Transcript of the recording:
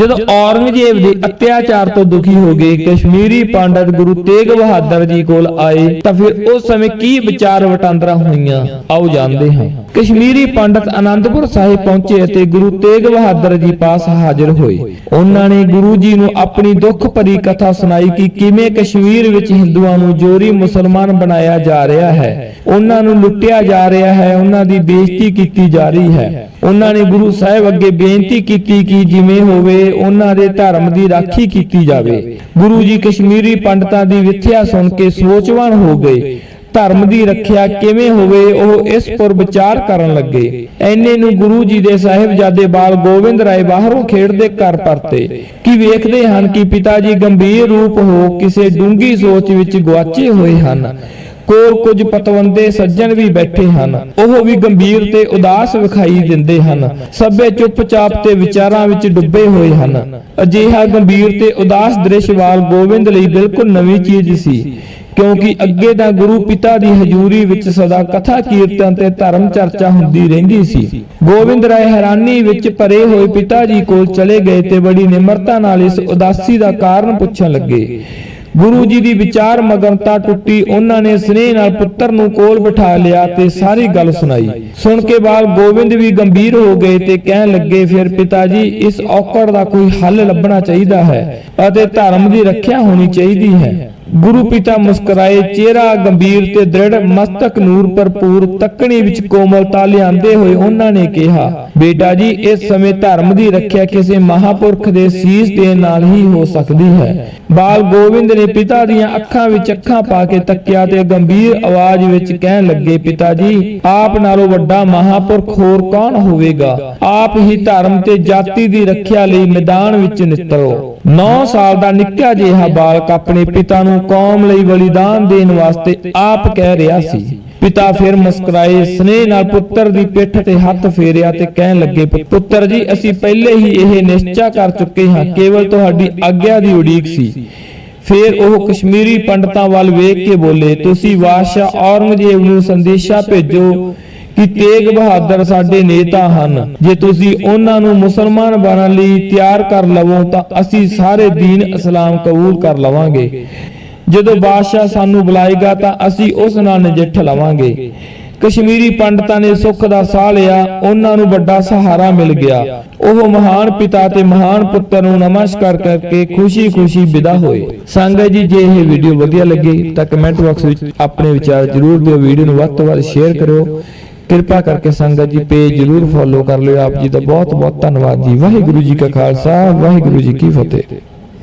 ਜਦੋਂ ਔਰੰਗਜ਼ੇਬ ਦੇ ਅਤਿਆਚਾਰ ਤੋਂ ਦੁਖੀ ਹੋ ਗਏ ਕਸ਼ਮੀਰੀ ਪੰਡਤ ਗੁਰੂ ਤੇਗ ਬਹਾਦਰ ਜੀ ਕੋਲ ਆਏ ਤਾਂ ਫਿਰ ਉਸ ਸਮੇਂ ਕੀ ਵਿਚਾਰ ਵਟਾਂਦਰਾ ਹੋਈਆਂ? ਆਓ ਜਾਣਦੇ ਹਾਂ। ਕਸ਼ਮੀਰੀ ਪੰਡਤ ਆਨੰਦਪੁਰ ਸਾਹਿਬ ਪਹੁੰਚੇ ਅਤੇ ਗੁਰੂ ਤੇਗ ਬਹਾਦਰ ਜੀ ਪਾਸ ਹਾਜ਼ਰ ਹੋਏ। ਉਹਨਾਂ ਨੇ ਗੁਰੂ ਜੀ ਨੂੰ ਆਪਣੀ ਦੁੱਖ ਭਰੀ ਕਥਾ ਸੁਣਾਈ ਕਿ ਕਿਵੇਂ ਕਸ਼ਮੀਰ ਵਿੱਚ ਹਿੰਦੂਆਂ ਨੂੰ ਜੋਰੀ ਮੁਸਲਮਾਨ ਬਣਾਇਆ ਜਾ ਰਿਹਾ ਹੈ। ਉਹਨਾਂ ਨੂੰ ਲੁੱਟਿਆ ਜਾ ਰਿਹਾ ਹੈ ਉਹਨਾਂ ਦੀ ਬੇਇੱਜ਼ਤੀ ਕੀਤੀ ਜਾ ਰਹੀ ਹੈ। ਉਹਨਾਂ ਨੇ ਗੁਰੂ ਸਾਹਿਬ ਅੱਗੇ ਬੇਨਤੀ ਕੀਤੀ ਕਿ ਜਿਵੇਂ ਹੋਵੇ ਉਹਨਾਂ ਦੇ ਧਰਮ ਦੀ ਰਾਖੀ ਕੀਤੀ ਜਾਵੇ। ਗੁਰੂ ਜੀ ਕਸ਼ਮੀਰੀ ਪੰਡਤਾਂ ਦੀ ਵਿਥਿਆ ਸੁਣ ਕੇ ਸੋਚਵਾਨ ਹੋ ਗਏ। ਧਰਮ ਦੀ ਰੱਖਿਆ ਕਿਵੇਂ ਹੋਵੇ, ਉਹ ਇਸ ਪਰ ਵਿਚਾਰ ਕਰਨ ਲੱਗੇ। ਐਨੇ ਨੂੰ ਗੁਰੂ ਜੀ ਦੇ ਸਾਹਿਬਜ਼ਾਦੇ ਬਾਲ ਗੋਬਿੰਦ ਰਾਏ ਬਾਹਰੋਂ ਖੇਡਦੇ ਘਰ ਪਰਤੇ। ਕਿ ਵੇਖਦੇ ਹਨ ਕਿ ਪਿਤਾ ਜੀ ਗੰਭੀਰ ਰੂਪ ਹੋ ਕਿਸੇ ਡੂੰਗੀ ਸੋਚ ਵਿੱਚ ਗੁਆਚੇ ਹੋਏ ਹਨ। ਕੋਲ ਕੁਝ ਪਤਵੰਦੇ ਸੱਜਣ ਵੀ ਬੈਠੇ ਹਨ। ਉਹ ਵੀ ਗੰਭੀਰ ਤੇ ਉਦਾਸ ਵਿਖਾਈ ਦਿੰਦੇ ਹਨ। ਸਭੇ ਚੁੱਪਚਾਪ ਤੇ ਵਿਚਾਰਾਂ ਵਿੱਚ ਡੁੱਬੇ ਹੋਏ ਹਨ। ਅਜਿਹਾ ਗੰਭੀਰ ਤੇ ਉਦਾਸ ਦ੍ਰਿਸ਼ ਵਾਲ ਗੋਬਿੰਦ ਲਈ ਬਿਲਕੁਲ ਨਵੀਂ ਚੀਜ਼ ਸੀ, ਕਿਉਂਕਿ ਅੱਗੇ ਤਾਂ ਗੁਰੂ ਪਿਤਾ ਦੀ ਹਜ਼ੂਰੀ ਵਿੱਚ ਸਦਾ ਕਥਾ, ਕੀਰਤਨ ਤੇ ਧਰਮ ਚਰਚਾ ਹੁੰਦੀ ਰਹਿੰਦੀ ਸੀ। ਗੋਬਿੰਦ ਰਾਏ ਹੈਰਾਨੀ ਵਿੱਚ ਭਰੇ ਹੋਏ ਪਿਤਾ ਜੀ ਕੋਲ ਚਲੇ ਗਏ ਤੇ ਬੜੀ ਨਿਮਰਤਾ ਨਾਲ ਇਸ ਉਦਾਸੀ ਦਾ ਕਾਰਨ ਪੁੱਛਣ ਲੱਗੇ। ਗੁਰੂ ਜੀ ਦੀ ਵਿਚਾਰ ਮਗਨਤਾ ਟੁੱਟੀ, ਉਹਨਾਂ ਨੇ ਸਨੇਹ ਨਾਲ ਪੁੱਤਰ ਨੂੰ ਕੋਲ ਬਿਠਾ ਲਿਆ ਤੇ ਸਾਰੀ ਗੱਲ ਸੁਣਾਈ। ਸੁਣ ਕੇ ਬਾਲ ਗੋਬਿੰਦ ਵੀ ਗੰਭੀਰ ਹੋ ਗਏ ਤੇ ਕਹਿਣ ਲੱਗੇ, ਫਿਰ ਪਿਤਾ ਜੀ ਇਸ ਔਕੜ ਦਾ ਕੋਈ ਹੱਲ ਲੱਭਣਾ ਚਾਹੀਦਾ ਹੈ ਅਤੇ ਧਰਮ ਦੀ ਰੱਖਿਆ ਹੋਣੀ ਚਾਹੀਦੀ ਹੈ। ਗੁਰੂ ਪਿਤਾ ਮੁਸਕਰਾਏ, ਚਿਹਰਾ ਗੰਭੀਰ ਤੇ ਦ੍ਰਿੜ, ਮਸਤਕ ਨੂਰ ਭਰਪੂਰ, ਤੱਕਣੀ ਵਿੱਚ ਕੋਮਲਤਾ ਲਿਆਂਦੇ ਹੋਏ ਉਹਨਾਂ ਨੇ ਕਿਹਾ, ਬੇਟਾ ਜੀ, ਇਸ ਸਮੇਂ ਧਰਮ ਦੀ ਰੱਖਿਆ ਕਿਸੇ ਮਹਾਪੁਰਖ ਦੇ ਸੀਸ ਦੇਣ ਨਾਲ ਹੀ ਹੋ ਸਕਦੀ ਹੈ। ਬਾਲ ਗੋਬਿੰਦ ਨੇ ਪਿਤਾ ਦੀਆਂ ਅੱਖਾਂ ਵਿੱਚ ਅੱਖਾਂ ਪਾ ਕੇ ਤੱਕਿਆ ਤੇ ਗੰਭੀਰ ਆਵਾਜ਼ ਵਿੱਚ ਕਹਿਣ ਲੱਗੇ, ਪਿਤਾ ਜੀ, ਆਪ ਨਾਲੋਂ ਵੱਡਾ ਮਹਾਪੁਰਖ ਹੋਰ ਕੌਣ ਹੋਵੇਗਾ? ਆਪ ਹੀ ਧਰਮ ਤੇ ਜਾਤੀ ਦੀ ਰੱਖਿਆ ਲਈ ਮੈਦਾਨ ਵਿੱਚ ਨਿਤਰੋ। 9 ਸਾਲ ਦਾ ਨਿੱਕਾ ਜਿਹਾ ਬਾਲਕ ਆਪਣੇ ਪਿਤਾ ਨੂੰ ਕੌਮ ਲਈ ਬਲੀਦਾਨ ਦੇਣ ਵਾਸਤੇ ਆਪ ਕਹਿ ਰਿਹਾ ਸੀ। ਪਿਤਾ ਫਿਰ ਮੁਸਕਰਾਏ, ਸਨੇਹ ਨਾਲ ਪੁੱਤਰ ਦੀ ਪਿੱਠ ਤੇ ਹੱਥ ਫੇਰਿਆ ਤੇ ਕਹਿਣ ਲੱਗੇ, ਪੁੱਤਰ ਜੀ, ਅਸੀਂ ਪਹਿਲੇ ਹੀ ਇਹ ਨਿਸ਼ਚਾ ਕਰ ਚੁੱਕੇ ਹਾਂ, ਕੇਵਲ ਤੁਹਾਡੀ ਆਗਿਆ ਦੀ ਉਡੀਕ ਸੀ। ਫਿਰ ਉਹ ਕਸ਼ਮੀਰੀ ਪੰਡਤਾਂ ਵੱਲ ਵੇਖ ਕੇ ਬੋਲੇ, ਤੁਸੀਂ ਬਾਦਸ਼ਾਹ ਔਰੰਗਜ਼ੇਬ ਨੂੰ ਸੰਦੇਸ਼ਾ ਭੇਜੋ ਕਿ ਤੇਗ ਬਹਾਦਰ ਸਾਡੇ ਨੇਤਾ ਹਨ। ਜੇ ਤੁਸੀਂ ਉਹਨਾਂ ਨੂੰ ਮੁਸਲਮਾਨ ਬਣਨ ਲਈ ਤਿਆਰ ਕਰ ਲਵੋ, ਤਾਂ ਅਸੀਂ ਸਾਰੇ ਦੀਨ ਇਸਲਾਮ ਕਬੂਲ ਕਰ ਲਵਾਂਗੇ। ਜਦੋਂ ਬਾਦਸ਼ਾਹ ਸਾਨੂੰ ਬੁਲਾਏਗਾ, ਤਾਂ ਅਸੀਂ ਉਸ ਨਾਲ ਨਜਿੱਠ ਲਵਾਂਗੇ। ਕਸ਼ਮੀਰੀ ਪੰਡਤਾਂ ਨੇ ਸੁੱਖ ਦਾ ਸਾਹ ਲਿਆ, ਉਹਨਾਂ ਨੂੰ ਵੱਡਾ ਸਹਾਰਾ ਮਿਲ ਗਿਆ। ਉਹ ਮਹਾਨ ਪਿਤਾ ਤੇ ਮਹਾਨ ਪੁੱਤਰ ਨੂੰ ਨਮਸਕਾਰ ਕਰਕੇ ਖੁਸ਼ੀ-ਖੁਸ਼ੀ ਵਿਦਾ ਹੋਏ। ਸੰਗਤ ਜੀ, ਜੇ ਇਹ ਵੀਡੀਓ ਵਧੀਆ ਲੱਗੇ, ਤਾਂ ਕਮੈਂਟ ਬਾਕਸ ਵਿੱਚ ਆਪਣੇ ਵਿਚਾਰ ਜ਼ਰੂਰ ਦਿਓ। ਵੀਡੀਓ ਨੂੰ ਵੱਧ ਤੋਂ ਵੱਧ ਸ਼ੇਅਰ ਕਰੋ ਕਿਰਪਾ ਕਰਕੇ ਸੰਗਤ ਜੀ ਪੇਜ ਜ਼ਰੂਰ ਫੋਲੋ ਕਰ ਲਿਓ। ਆਪ ਜੀ ਦਾ ਬਹੁਤ ਬਹੁਤ ਧੰਨਵਾਦ ਜੀ। ਵਾਹਿਗੁਰੂ ਜੀ ਕਾ ਖਾਲਸਾ, ਵਾਹਿਗੁਰੂ ਜੀ ਕੀ ਫਤਿਹ।